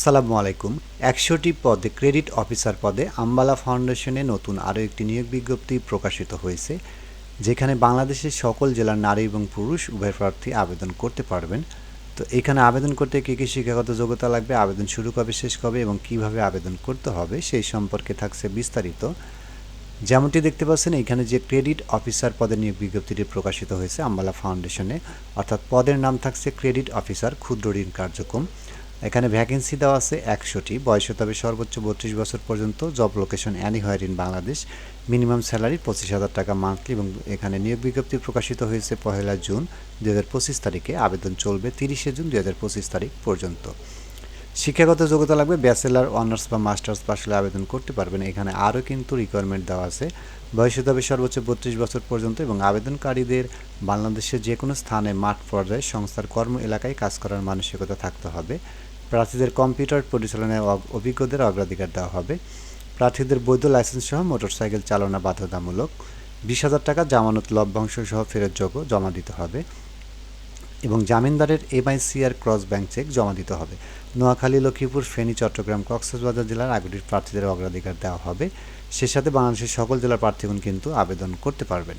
আসসালামু আলাইকুম। একশোটি পদে ক্রেডিট অফিসার পদে আম্বালা ফাউন্ডেশনে নতুন আরও একটি নিয়োগ বিজ্ঞপ্তি প্রকাশিত হয়েছে, যেখানে বাংলাদেশের সকল জেলার নারী এবং পুরুষ উভয় প্রার্থী আবেদন করতে পারবেন। তো এখানে আবেদন করতে কী কী শিক্ষাগত যোগ্যতা লাগবে, আবেদন শুরু কবে, শেষ কবে এবং কীভাবে আবেদন করতে হবে সেই সম্পর্কে থাকছে বিস্তারিত। যেমনটি দেখতে পাচ্ছেন, এখানে যে ক্রেডিট অফিসার পদের নিয়োগ বিজ্ঞপ্তিটি প্রকাশিত হয়েছে আম্বালা ফাউন্ডেশনে, অর্থাৎ পদের নাম থাকছে ক্রেডিট অফিসার ক্ষুদ্র ঋণ কার্যক্রম। এখানে ভ্যাকেন্সি দেওয়া আছে একশোটি। বয়স তবে সর্বোচ্চ বত্রিশ বছর পর্যন্ত job location anywhere in Bangladesh minimum salary পঁচিশ হাজার টাকা মান্থলি এবং এখানে নিয়োগ বিজ্ঞপ্তি প্রকাশিত হয়েছে পহেলা জুন দু হাজার পঁচিশ তারিখে। আবেদন চলবে তিরিশে জুন দু হাজার পঁচিশ তারিখ পর্যন্ত। শিক্ষাগত যোগ্যতা লাগবে, ব্যাচেলার, অনার্স বা মাস্টার্স পাশ হলে আবেদন করতে পারবেন। এখানে আরও কিন্তু রিকোয়ারমেন্ট দেওয়া আছে। বয়স হবে সর্বোচ্চ বত্রিশ বছর পর্যন্ত এবং আবেদনকারীদের বাংলাদেশের যে কোনো স্থানে মাঠ পর্যায়ে সংস্থার কর্ম এলাকায় কাজ করার মানসিকতা থাকতে হবে। প্রার্থীদের কম্পিউটার পরিচালনায় অভিজ্ঞদের অগ্রাধিকার দেওয়া হবে। প্রার্থীদের বৈধ লাইসেন্স সহ মোটরসাইকেল চালনা বাধ্যতামূলক। বিশ হাজার টাকা জামানত লভ্যাংশ সহ ফেরতযোগ্য জমা দিতে হবে এবং জামিনদারের এমআইসিআর ক্রস ব্যাংক চেক জমা দিতে হবে। নোয়াখালী, লক্ষ্মীপুর, ফেনী, চট্টগ্রাম, কক্সবাজার জেলার আগুটির প্রার্থীদের অগ্রাধিকার দেওয়া হবে। সে সাথে বাংলাদেশের সকল জেলার প্রার্থীগণ কিন্তু আবেদন করতে পারবেন।